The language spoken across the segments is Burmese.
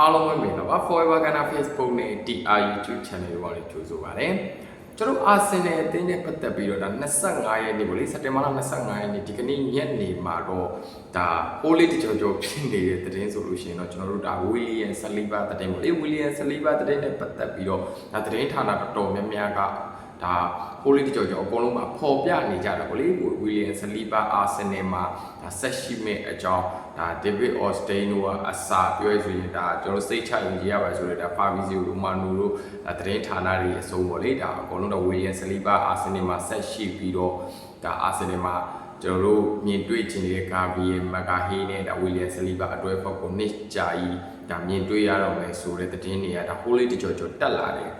အားလုံးပဲမင်္ဂလာပါ Forever Ghana Facebook နဲ့ TR YouTube Channel တွေကနေကြိုဆိုပါရစေ။ကျွန်တော်အာဆင်နယ်အသင်းနဲ့ပတ်သက်ပြီးတော့ဒါ25ရက်နေ့ပေါ့လေစက်တင်ဘာလ25ရက်နေ့ဒီကနေ့ညနေမှာတော့ဒါဟိုးလေးတကြောကြောဖြစ်နေတဲ့သတင်းဆိုလို့ရှိရင်တော့ကျွန်တော်တို့ဒါဝီလီယန်ဆလီဗာသတင်းပေါ့လေဝီလီယန်ဆလီဗာသတင်းနဲ့ပတ်သက်ပြီးတော့ဒါသတင်းဌာနတော်တော်များများက ဒါဟိုးလေးတကြောကြောအကုန်လုံးမှာပေါ်ပြနေကြတာပေါ့လေဝီလီယန်ဆလီဗာအာဆင်နယ်မှာဒါဆက်ရှိမဲ့အကြောင်းဒါဒေးဗစ်အော်စတိန်တို့ကအစာပြောရဆိုရင်ဒါကျွန်တော်စိတ်ချရင်ရေးရပါဆိုတော့ဒါဖာဗီဇီယိုရိုမာနူတို့ဒါသတင်းဌာနတွေအစုံပေါ့လေဒါအကုန်လုံးတော့ဝီလီယန်ဆလီဗာအာဆင်နယ်မှာဆက်ရှိပြီးတော့ဒါအာဆင်နယ်မှာကျွန်တော်တို့မြင်တွေ့ချင်တဲ့ကာဗီယမကာဟီနဲ့ဒါဝီလီယန်ဆလီဗာအတွဲဖောက်ကိုနစ်ကြာကြီးဒါမြင်တွေ့ရတော့မယ်ဆိုတဲ့သတင်းတွေကဒါဟိုးလေးတကြောကြောတက်လာတယ်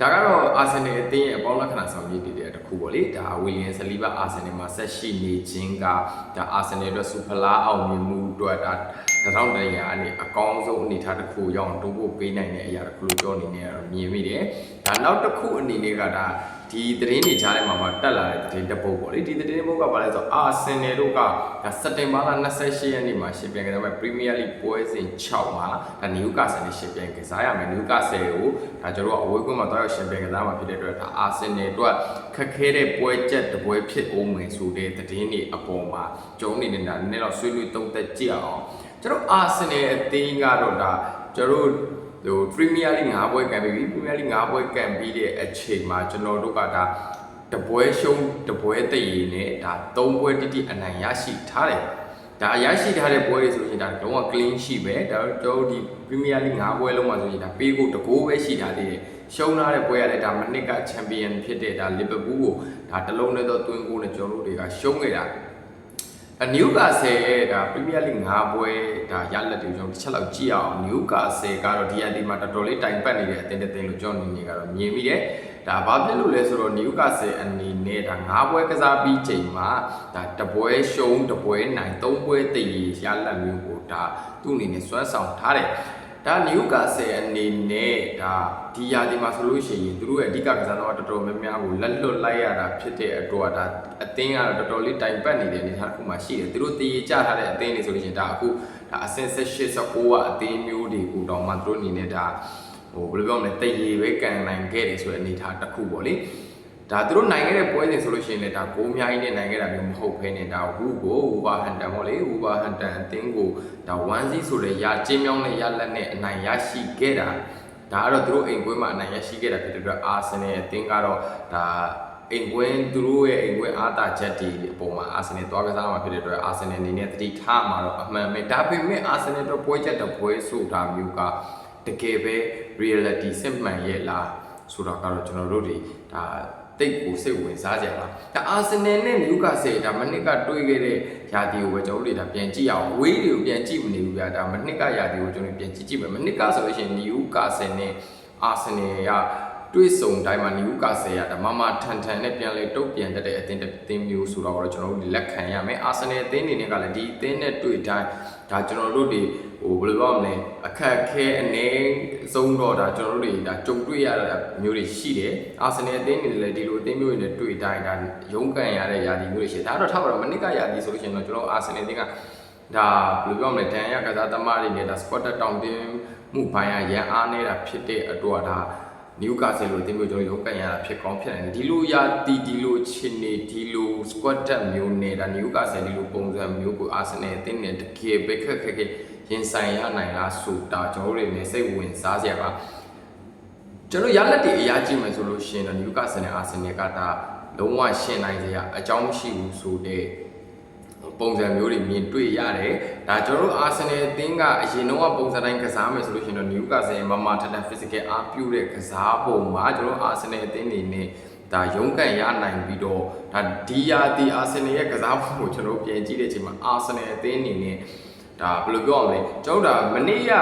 ဒါကတော့အာဆင်နယ်အသင်းရဲ့အပေါင်းလက္ခဏာဆောင်ရည်တည်တဲ့တစ်ခုပေါ့လေဒါဝီလီယန်ဆလီဗာအာဆင်နယ်မှာဆက်ရှိနေခြင်းကဒါအာဆင်နယ်အတွက်စူဖလားအောင်မြင်မှုအတွက်ဒါတထောင်တရာအနေအကောင်းဆုံးအနေအထားတစ်ခုရောက်အောင်တိုးဖို့ပေးနိုင်တဲ့အရာတစ်ခုလို့ပြောအနေနဲ့ကတော့မြင်မိတယ်ဒါနောက်တစ်ခုအနေနဲ့ကဒါ ဒီသတင်းတွေကြားထဲမှာမှတက်လာတဲ့သတင်းတစ်ပုဒ်ပေါ့လေဒီသတင်းတစ်ပုဒ်ကဘာလဲဆိုတော့အာဆင်နယ်တို့ကဒါစက်တင်ဘာလ28ရက်နေ့မှာရှင်ပြန်ကြတဲ့ပရီးမီးယားလိပွဲစဉ်6မှာဒါနယူကာဆယ်နဲ့ရှင်ပြန်ကစားရမယ်နယူကာဆယ်ကိုဒါကျွန်တော်တို့အဝေးကွင်းမှာတွားရောက်ရှင်ပြန်ကစားမှာဖြစ်တဲ့အတွက်ဒါအာဆင်နယ်တို့ခက်ခဲတဲ့ပွဲချက်တစ်ပွဲဖြစ်အောင်မယ်ဆိုတဲ့သတင်းတွေအပေါ်မှာကျုံနေနေတာနည်းနည်းတော့ဆွေးနွေးသုံးသက်ကြည့်အောင်ကျွန်တော်အာဆင်နယ်အသင်းကတော့ဒါကျွန်တော်တို့ ဟိုပရီးမီးယားလိ5ပွဲကန်ပြီးပရီးမီးယားလိ5ပွဲကန်ပြီးတဲ့အချိန်မှာကျွန်တော်တို့ကဒါတပွဲရှုံးတပွဲတည်ရည်နဲ့ဒါ၃ပွဲတိတိအနိုင်ရရှိထားတယ်ဒါရရှိထားတဲ့ပွဲတွေဆိုရင်ဒါလုံးဝ clean ရှိပဲဒါတို့ဒီ Premier League ၅ပွဲလုံးမှာဆိုရင်ဒါပေးကိုတကိုးပဲရှိထားသေးတယ်ရှုံးထားတဲ့ပွဲကလည်းဒါမနစ်ကချန်ပီယံဖြစ်တဲ့ဒါ Liverpool ကိုဒါတလုံးနဲ့တော့တွင်းကိုနဲ့ကျွန်တော်တို့တွေကရှုံးခဲ့တာ အနယူကာဆယ်ရဲ့ဒါပရီးမီးယားလိ5ပွဲဒါရလက်တွေကျွန်တော်တစ်ချက်လောက်ကြည့်အောင်နယူကာဆယ်ကတော့ဒီအတီမှာတော်တော်လေးတိုင်ပတ်နေတဲ့အတင်းတင်းလို့ကျွန်တော်နေနေကတော့မြင်မိတယ်ဒါဘာဖြစ်လို့လဲဆိုတော့နယူကာဆယ်အနေနဲ့ဒါ5ပွဲကစားပြီးချိန်မှာဒါတပွဲရှုံးတပွဲနိုင်3ပွဲတည်ရလက်မျိုးကိုဒါသူ့အနေနဲ့စွမ်းဆောင်ထားတယ် ဒါနယူကာဆယ်အနေနဲ့ဒါဒီယာဒီမှာဆိုလို့ရှိရင်သူတို့ရဲ့အဓိကကစားသမားတော်တော်များများကိုလက်လွတ်လိုက်ရတာဖြစ်တဲ့အတွက်ဒါအသင်းကတော့တော်တော်လေးတိုင်ပတ်နေတဲ့အနေအထားတစ်ခုမှရှိတယ်သူတို့တည်ကြထားတဲ့အသင်းတွေဆိုလို့ရှိရင်ဒါအခုဒါအဆင့်ဆက်၈၉ကအသင်းမျိုးတွေကိုတောင်မှသူတို့အနေနဲ့ဒါဟိုဘယ်လိုပြောမလဲတည်ရည်ပဲကန်နိုင်ခဲ့တယ်ဆိုတဲ့အနေအထားတစ်ခုပေါ့လေ ဒါသူတို့နိုင်ခဲ့တဲ့ပွဲစဉ်ဆိုလို့ရှိရင်လည်းဒါဂိုးအများကြီးနဲ့နိုင်ခဲ့တာမျိုးမဟုတ်ဘဲနဲ့ဒါဝူကိုဝူဘာဟန်တန်ပေါ့လေဝူဘာဟန်တန်အသင်းကိုဒါ1စီဆိုတဲ့ရာကျင်းမြောင်းတဲ့ရလက်နဲ့အနိုင်ရရှိခဲ့တာဒါကတော့သူတို့အိမ်ကွင်းမှာအနိုင်ရရှိခဲ့တာဖြစ်တဲ့အတွက်အာဆင်နယ်အသင်းကတော့ဒါအိမ်ကွင်းသူတို့ရဲ့အိမ်ကွင်းအားသာချက်တွေအပေါ်မှာအာဆင်နယ်သွားကစားမှာဖြစ်တဲ့အတွက်အာဆင်နယ်အနေနဲ့တတိထားမှာတော့အမှန်ပဲဒါပေမဲ့အာဆင်နယ်တော့ပွဲချက်တော့ပွဲဆိုတာမျိုးကတကယ်ပဲ reality စစ်မှန်ရဲ့လားဆိုတာကတော့ကျွန်တော်တို့တွေဒါ တိတ်ကိုစိတ်ဝင်စားကြပါဒါအာဆင်နယ်နဲ့နယူကာဆယ်ဒါမနစ်ကတွေးခဲ့တဲ့ယာတီကိုပဲကျွန်တော်တို့တွေဒါပြန်ကြည့်အောင်ဝေးတွေကိုပြန်ကြည့်မနေဘူးဗျာဒါမနစ်ကယာတီကိုကျွန်တော်ပြန်ကြည့်ကြည့်မယ်မနစ်ကဆိုလို့ရှိရင်နယူကာဆယ်နဲ့အာဆင်နယ်က တွေးဆုံတိုင်းမှာနယူကာဆယ်ကဒါမမထန်ထန်နဲ့ပြန်လဲတုတ်ပြန်တတ်တဲ့အသင်းတစ်သင်းမျိုးဆိုတော့ကျွန်တော်တို့လက်ခံရမယ်အာဆင်နယ်အသင်းအနေနဲ့ကလည်းဒီအသင်းနဲ့တွေ့တိုင်းဒါကျွန်တော်တို့တွေဟိုဘယ်လိုပြောမလဲအခက်ခဲအနေဆုံးတော့ဒါကျွန်တော်တို့တွေဒါကြုံတွေ့ရတဲ့မျိုးတွေရှိတယ်အာဆင်နယ်အသင်းတွေလည်းဒီလိုအသင်းမျိုးတွေနဲ့တွေ့တိုင်းဒါရုန်းကန်ရတဲ့ယာတီမျိုးတွေရှိတယ်ဒါတော့ထားပါတော့မနစ်ကယာတီဆိုလို့ရှိရင်တော့ကျွန်တော်အာဆင်နယ်အသင်းကဒါဘယ်လိုပြောမလဲဒန်ရကစားသမားတွေနဲ့ဒါ squad တောင်တင်းမှုပိုင်းရရန်အားနေတာဖြစ်တဲ့အတွက်ဒါ နယူကာဆယ်လိုအသင်းမျိုးကျွန်တော်ရုန်းကန်ရတာဖြစ်ကောင်းဖြစ်နိုင်တယ်ဒီလိုယာတီဒီလိုချင်းနေဒီလို squad မျိုးနဲ့ဒါနယူကာဆယ်ဒီလိုပုံစံမျိုးကိုအာဆင်နယ်အသင်းနဲ့တကယ်ပဲခက်ခက်ခဲရင်ဆိုင်ရနိုင်လားဆိုတာကျွန်တော်တို့တွေနဲ့စိတ်ဝင်စားစရာပါကျွန်တော်ရလက်တွေအရာကြည့်မယ်ဆိုလို့ရှိရင်တော့နယူကာဆယ်နဲ့အာဆင်နယ်ကဒါလုံးဝရှင်းနိုင်စရာအကြောင်းမရှိဘူးဆိုတဲ့ ပုံစံမျိုးတွေမြင်တွေ့ရတယ်။ဒါကျွန်တော်တို့အာဆင်နယ်အသင်းကအရင်တော့ပုံစံတိုင်းကစားမယ်ဆိုလို့ရှိရင်တော့နယူကာဆယ်မမထထ physical အားပြုတဲ့ကစားပုံမှာကျွန်တော်အာဆင်နယ်အသင်းနေနဲ့ဒါရုံးကန်ရနိုင်ပြီးတော့ဒါဒီယာတီအာဆင်နယ်ရဲ့ကစားပုံကိုကျွန်တော်ပြန်ကြည့်တဲ့အချိန်မှာအာဆင်နယ်အသင်းအနေနဲ့ ဒါဘယ်လိုပြောရမလဲကျွန်တော်ဒါမနေ့က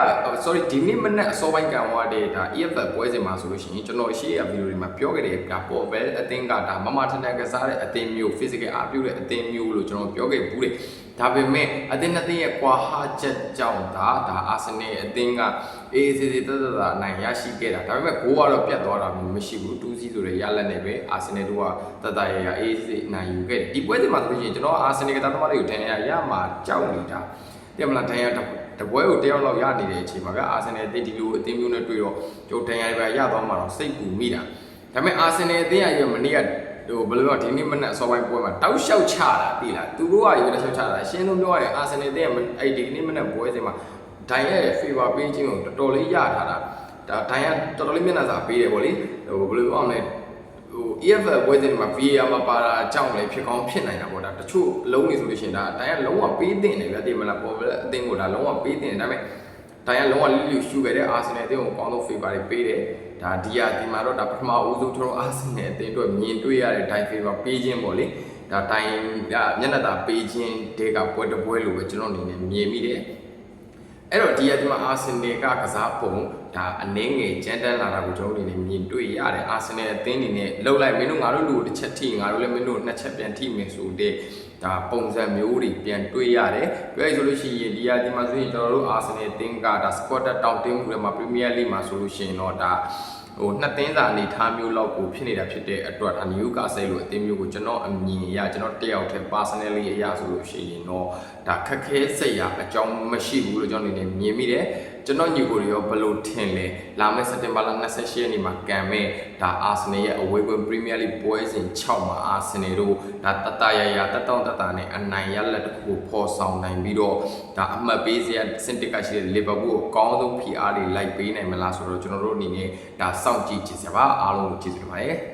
sorry ဒီနေ့မနေ့အစောပိုင်းကန်သွားတဲ့ဒါ EFL ပွဲစဉ်မှာဆိုလို့ရှိရင်ကျွန်တော်ရှေ့ရဗီဒီယိုတွေမှာပြောခဲ့တဲ့ဒါပေါ်ဘဲအသင်းကဒါမမထထကစားတဲ့အသင်းမျိုး physical အားပြုတဲ့အသင်းမျိုးလို့ကျွန်တော်ပြောခဲ့ဘူးတယ်ဒါပေမဲ့အသင်းနှစ်သင်းရဲ့ကွာဟာချက်ကြောင့်ဒါဒါအာဆင်နယ်အသင်းကအေးစီစီတတတာနိုင်ရရှိခဲ့တာဒါပေမဲ့ဂိုးကတော့ပြတ်သွားတာမျိုးမရှိဘူး2စီးဆိုတဲ့ရလက်နဲ့ပဲအာဆင်နယ်တို့ကတတရရအေးစီနိုင်ယူခဲ့တယ်ဒီပွဲစဉ်မှာဆိုလို့ရှိရင်ကျွန်တော်အာဆင်နယ်ကတသမားတွေကိုတန်ရရမှာကြောက်နေတာ တင်မလားတန်ရတတပွဲကိုတယောက်လောက်ရနေတဲ့အချိန်မှာဗျအာဆင်နယ်အသင်းဒီလိုအသင်းမျိုးနဲ့တွေ့တော့ကျိုးတန်ရပါရသွားမှာတော့စိတ်ပူမိတာဒါပေမဲ့အာဆင်နယ်အသင်းကရမနေ့ကဟိုဘယ်လိုပြောဒီနေ့မနက်အစောပိုင်းပွဲမှာတောက်လျှောက်ချတာပြီလားသူတို့ကရေတောက်လျှောက်ချတာအရှင်းဆုံးပြောရရင်အာဆင်နယ်အသင်းကအဲ့ဒီနေ့မနက်ပွဲစဉ်မှာဒိုင်ရဲ့ favor ပေးခြင်းကိုတော်တော်လေးရထားတာဒါဒိုင်ကတော်တော်လေးမျက်နှာစာပေးတယ်ဗောလေဟိုဘယ်လိုပြောအောင်လဲ ဟို EFL ပွဲစဉ်တွေမှာ VAR မှာပါတာအကြောင်းလည်းဖြစ်ကောင်းဖြစ်နိုင်တာပေါ့ဒါတချို့လုံးနေဆိုလို့ရှိရင်ဒါတိုင်ကလုံးဝပေးတင်တယ်ဗျတည်မလားပေါ်ပဲအသင်းကိုဒါလုံးဝပေးတင်တယ်ဒါပေမဲ့တိုင်ကလုံးဝလိလိရှူခဲ့တဲ့အာဆင်နယ်အသင်းကိုကောင်းဆုံး favor တွေပေးတယ်ဒါဒီယာဒီမှာတော့ဒါပထမအဦးဆုံးကျွန်တော်အာဆင်နယ်အသင်းအတွက်မြင်တွေ့ရတဲ့တိုင် favor ပေးခြင်းပေါ့လေဒါတိုင်ကမျက်နှာသာပေးခြင်းတဲကပွဲတစ်ပွဲလို့ပဲကျွန်တော်အနေနဲ့မြင်မိတယ် အဲ့တော့ဒီရဒီမှာအာဆင်နယ်ကကစားပုံဒါအနှင်းငယ်ကြမ်းတမ်းလာတာကိုကျွန်တော်တို့အနေနဲ့မြင်တွေ့ရတယ်အာဆင်နယ်အသင်းအနေနဲ့လှုပ်လိုက်မင်းတို့ငါတို့လူကိုတစ်ချက်ထိငါတို့လည်းမင်းတို့နှစ်ချက်ပြန်ထိမယ်ဆိုတဲ့ဒါပုံစံမျိုးတွေပြန်တွေ့ရတယ်ပြောရဆိုလို့ရှိရင်ဒီရဒီမှာဆိုရင်ကျွန်တော်တို့အာဆင်နယ်အသင်းကဒါစကွတ်တက်တောင်းတင်းမှုတွေမှာပရီးမီးယားလိမှာဆိုလို့ရှိရင်တော့ဒါ ဟိုနှစ်သင်းစာအနေထားမျိုးလောက်ကိုဖြစ်နေတာဖြစ်တဲ့အတွက်ဒါနယူကာဆယ်လိုအသင်းမျိုးကိုကျွန်တော်အမြင်အရကျွန်တော်တယောက်တည်း personally အရဆိုလို့ရှိရင်တော့ဒါခက်ခဲစိတ်ရအကြောင်းမရှိဘူးလို့ကျွန်တော်အနေနဲ့မြင်မိတယ် ကျွန်တော်ညီကိုတွေရောဘယ်လိုထင်လဲလာမယ့်စက်တင်ဘာလ28ရက်နေ့မှာကံမဲ့ဒါအာဆင်နယ်ရဲ့အဝေးပွဲပရီးမီးယားလိပွဲစဉ်6မှာအာဆင်နယ်တို့ဒါတတရရတတောင့်တတနဲ့အနိုင်ရလက်တစ်ခုကိုဖော်ဆောင်နိုင်ပြီးတော့ဒါအမှတ်ပေးစရာစင်တစ်ကရှိတဲ့လီဗာပူးကိုအကောင်းဆုံး PR တွေလိုက်ပေးနိုင်မလားဆိုတော့ကျွန်တော်တို့အနေနဲ့ဒါစောင့်ကြည့်ကြည့်စပါအားလုံးကိုကြည့်စပါပါတယ်